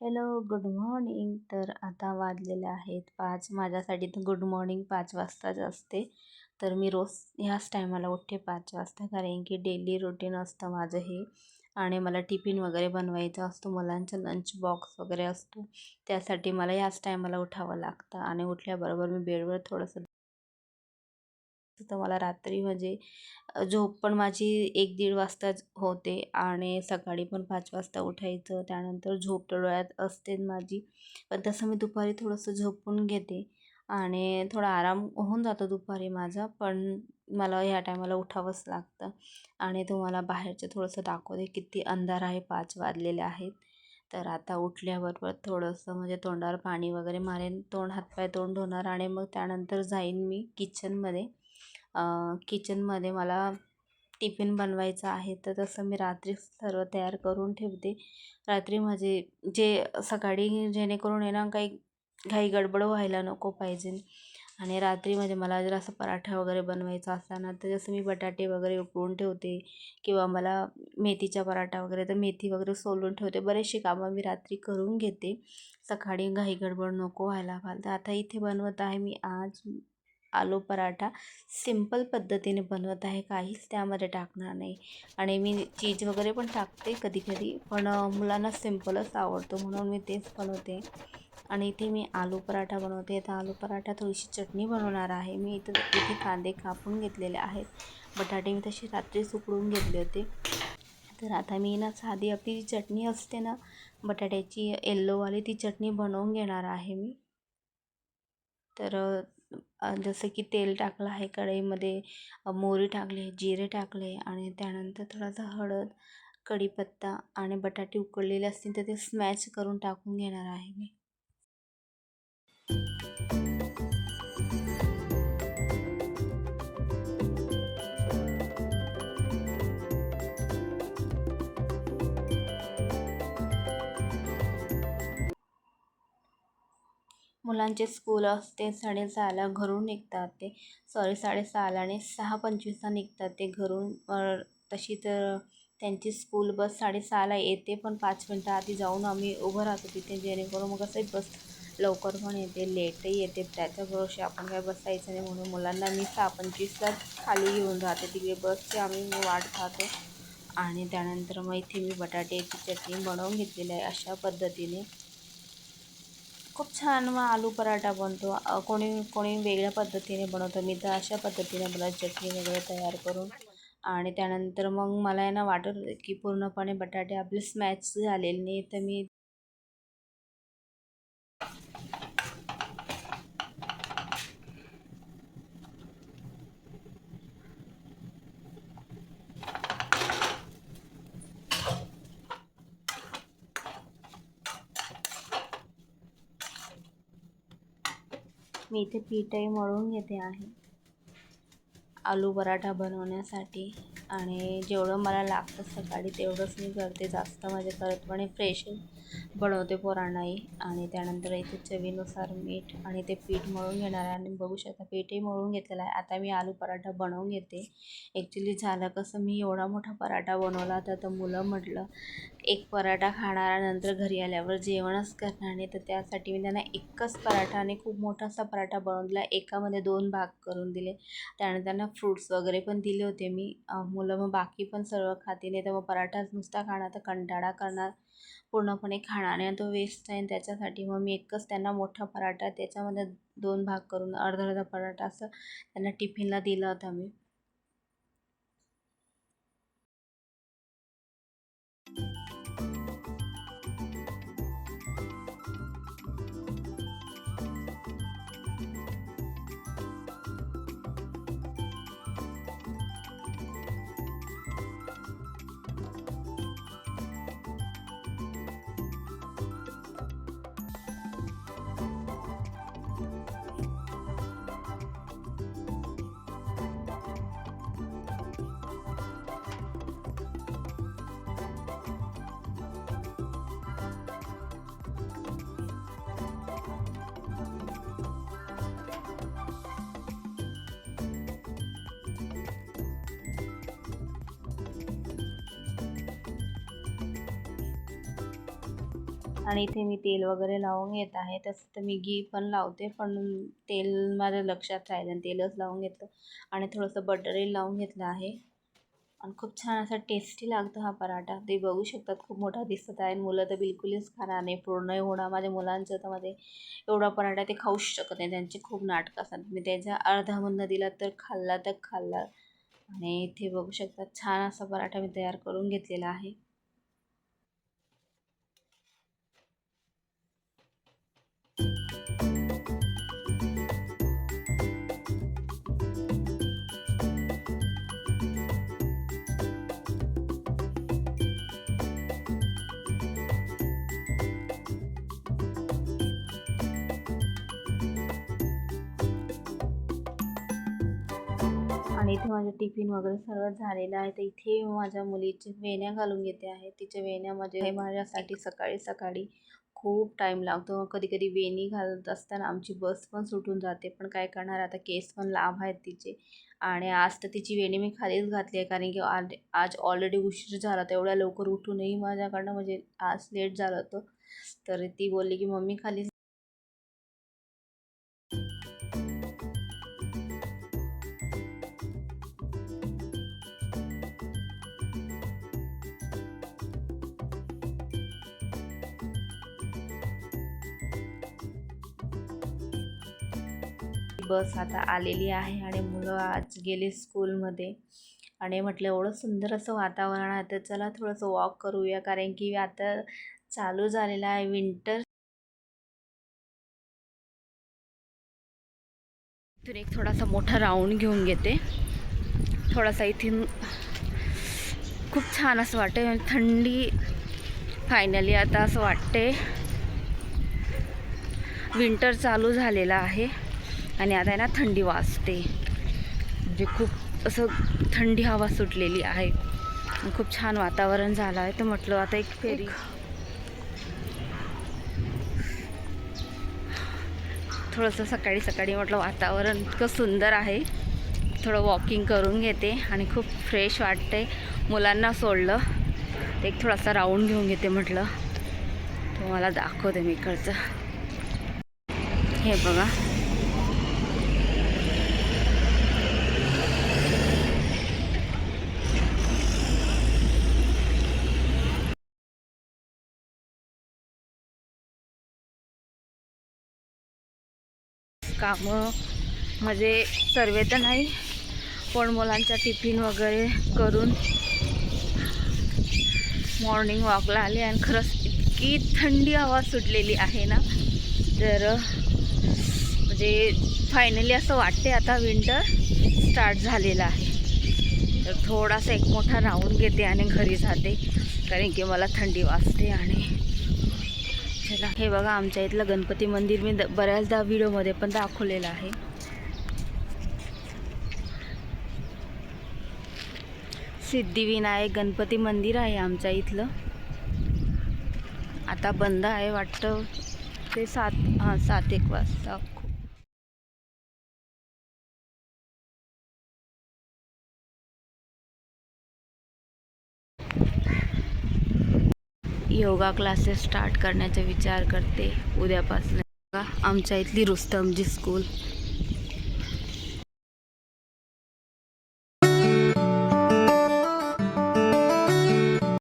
Hello good morning. तर आता वाजलेले आहेत पाच. माझ्यासाठी तर गुड मॉर्निंग पाच वाजताच असते. तर मी रोज ह्याच टायमाला उठते पाच वाजता कारण की डेली रुटीन असतं माझं हे. आणि मला टिफिन वगैरे बनवायचा असतो मुलांचा लंच बॉक्स वगैरे असतो. त्यासाठी मला ह्याच टायमाला उठावं लागतं. आणि उठल्याबरोबर मी बेडवर थोडंसं तर मला रात्री म्हणजे झोप पण माझी एक दीड वाजताच होते आणि सकाळी पण पाच वाजता उठायचं. त्यानंतर झोप डोळ्यात असते माझी. पण तसं मी दुपारी थोडंसं झोपून घेते आणि थोडा आराम होऊन जातो दुपारी माझा. पण मला ह्या टायमाला उठावंच लागतं आणि तुम्हाला बाहेरचं थोडंसं दाखवते किती अंधार आहे पाच वाजलेले आहेत. तर आता उठल्याबरोबर थोडंसं म्हणजे तोंडावर पाणी वगैरे मारेन. तोंड हातपाय तोंड धुणार आणि मग त्यानंतर जाईन मी किचनमध्ये किचनमध्ये मला टिफिन बनवायचा आहे तर तसं मी रात्री सर्व तयार करून ठेवते. रात्री म्हणजे जे सकाळी जेणेकरून आहे ना काही घाई गडबड व्हायला नको पाहिजे. आणि रात्री म्हणजे मला जर असं पराठा वगैरे बनवायचा असला ना तर जसं मी बटाटे वगैरे उकळून ठेवते किंवा मला मेथीचा पराठा वगैरे तर मेथी वगैरे सोलून ठेवते. बरेचसे कामं मी रात्री करून घेते. सकाळी घाई गडबड नको व्हायला पाहिजे. आता इथे बनवत आहे मी आज आलू पराठा सिंपल पद्धतीने बनवत आहे. काहीच त्यामध्ये टाकणार नाही. आणि मी चीज वगैरे पण टाकते कधी कधी पण मुलांना सिम्पलच आवडतो म्हणून मी तेच बनवते. आणि इथे मी आलू पराठा बनवते. आता आलू पराठा थोडीशी चटणी बनवणार आहे. मी इथं इथे कांदे कापून घेतलेले आहेत. बटाटे मी तशी रात्रीच उकडून घेतले होते. तर आता मी ना साधी आपली जी चटणी असते ना बटाट्याची येल्लोवाली ती चटणी बनवून घेणार आहे मी. तर जसं की तेल टाकलं आहे कढईमध्ये मोहरी टाकले जिरे टाकले आणि त्यानंतर थोडासा हळद कढीपत्ता आणि बटाटे उकडलेले असतील तर ते स्मॅच करून टाकून घेणार आहे मी. मुलांचे स्कूल असते साडेसहाला घरून निघतात ते. सॉरी साडेसहाला आणि सहा पंचवीसला निघतात ते घरून. तशी तर त्यांची स्कूल बस साडेसहाला येते पण पाच मिनटं आधी जाऊन आम्ही उभं राहतो तिथे. जेणेकरून मग असं बस लवकर पण येते लेटही येते. त्याच्या आपण काय बसायचं नाही म्हणून मुलांना मी सहा पंचवीसला खाली घेऊन राहते. तिकडे बसची आम्ही वाट पाहतो. आणि त्यानंतर मग इथे मी बटाट्याची चटणी बनवून घेतलेली आहे अशा पद्धतीने. खूप छान मग आलू पराठा बनतो. कोणी कोणी वेगळ्या पद्धतीने बनवतं. मी तर अशा पद्धतीने बनवत. चटणी वगैरे तयार करून. आणि त्यानंतर मग मला आहे ना वाटत होतं की पूर्णपणे बटाटे आपले स्मॅच झालेले नाही तर मी मी इथे पीठही मळून घेते आहे. आलू पराठा बनवण्यासाठी. आणि जेवढं मला लागतं सकाळी तेवढंच मी करते. जास्त माझे करत पण फ्रेश बनवते पोरांनाही. आणि त्यानंतर इथे चवीनुसार मीठ आणि ते पीठ मळून घेणार आहे. आणि बघू शकता पीठही मळून घेतलेलं आहे. आता मी आलू पराठा बनवून घेते. ॲक्च्युली झालं कसं मी एवढा मोठा पराठा बनवला तर तर मुलं म्हटलं एक पराठा खाणाऱ्यानंतर घरी आल्यावर जेवणच करणार नाही. तर त्यासाठी मी त्यांना एकच पराठा आणि खूप मोठासा पराठा बनवून दिला. एकामध्ये दोन भाग करून दिले. त्यानंतर त्यांना फ्रूट्स वगैरे पण दिले होते मी. मुलं मग बाकी पण सर्व खाते. नाही तर मग पराठाच नुसता खाणार तर कंटाळा करणार. पूर्णपणे खाणार नाही तो वेस्ट जाईल त्याच्यासाठी मग मी एकच त्यांना मोठा पराठा त्याच्यामध्ये दोन भाग करून अर्धा अर्धा पराठा असं त्यांना टिफिनला दिला होता मी. आणि इथे मी तेल वगैरे लावून घेत आहे. तसं तर मी घी पण लावते पण तेल माझ्या लक्षात राहिलं आणि तेलच लावून घेतलं. आणि थोडंसं बटरही लावून घेतलं आहे. आणि खूप छान असा टेस्टी लागतो हा पराठा. ते बघू शकतात खूप मोठा दिसत आहे. मुलं तर बिलकुलच खाणार नाही. पूर्ण एवढा माझ्या मुलांचं तर मध्ये एवढा पराठा ते खाऊच शकत नाही. त्यांचे खूप नाटकं असतात. मी त्याच्या अर्धामधनं दिला तर खाल्ला तर खाल्ला. आणि इथे बघू शकतात छान असा पराठा मी तयार करून घेतलेला आहे. आणि इथे माझं टिफिन वगैरे सर्व झालेलं आहे. तर इथे माझ्या मुलीची वेण्या घालून घेते आहे. तिच्या वेण्या हे माझ्यासाठी सकाळी सकाळी खूप टाईम लागतो. कधी कधी वेणी घालत असताना आमची बस पण सुटून जाते. पण काय करणार आता केस पण लांब आहेत तिचे. आणि आज तर तिची वेणी मी खालीच घातली आहे. कारण की आज आज ऑलरेडी उशीर झाला तर एवढ्या लवकर उठूनही माझ्याकडनं म्हणजे आज लेट झालं होतं. तर ती बोलली की मम्मी खाली बस आता आलेली आहे आणि मुलं आज गेले स्कूलमध्ये. आणि म्हटलं एवढं सुंदर असं वातावरण आहे तर चला थोडंसं वॉक करूया कारण की आता चालू झालेलं आहे विंटर इथून एक थोडासा मोठा राऊंड घेऊन घेते. थोडासा इथून खूप छान असं वाटते म्हणजे थंडी फायनली आता असं वाटते विंटर चालू झालेला आहे. आणि आता आहे ना थंडी वाजते. म्हणजे खूप असं थंडी हवा सुटलेली आहे. खूप छान वातावरण झालं आहे. तर म्हटलं आता एक फेरी. थोडंसं सकाळी सकाळी म्हटलं वातावरण इतकं सुंदर आहे. थोडं वॉकिंग करून घेते आणि खूप फ्रेश वाटते. मुलांना सोडलं. एक थोडासा राऊंड घेऊन घेते म्हटलं. तुम्हाला दाखवते मी इकडचं. हे बघा. कामं म्हणजे सर्वे तर नाही पण मुलांचा टिफिन वगैरे करून मॉर्निंग वॉकला आले आणि खरंच इतकी थंडी हवा सुटलेली आहे ना. तर म्हणजे फायनली असं वाटते आता विंटर स्टार्ट झालेला आहे. तर थोडासा एक मोठा राहून घेते आणि घरी जाते कारण की मला थंडी वाजते आणि चला हे बघा आमच्या इथलं गणपती मंदिर मी बऱ्याचदा व्हिडिओमध्ये पण दाखवलेलं आहे. सिद्धिविनायक गणपती मंदिर आहे आमच्या इथलं. आता बंद आहे वाटतं. ते सात हां सात एक वाजता योगा क्लासेस स्टार्ट करण्याचा विचार करते. उद्यापासून आमच्या इथली रुस्तमजी स्कूल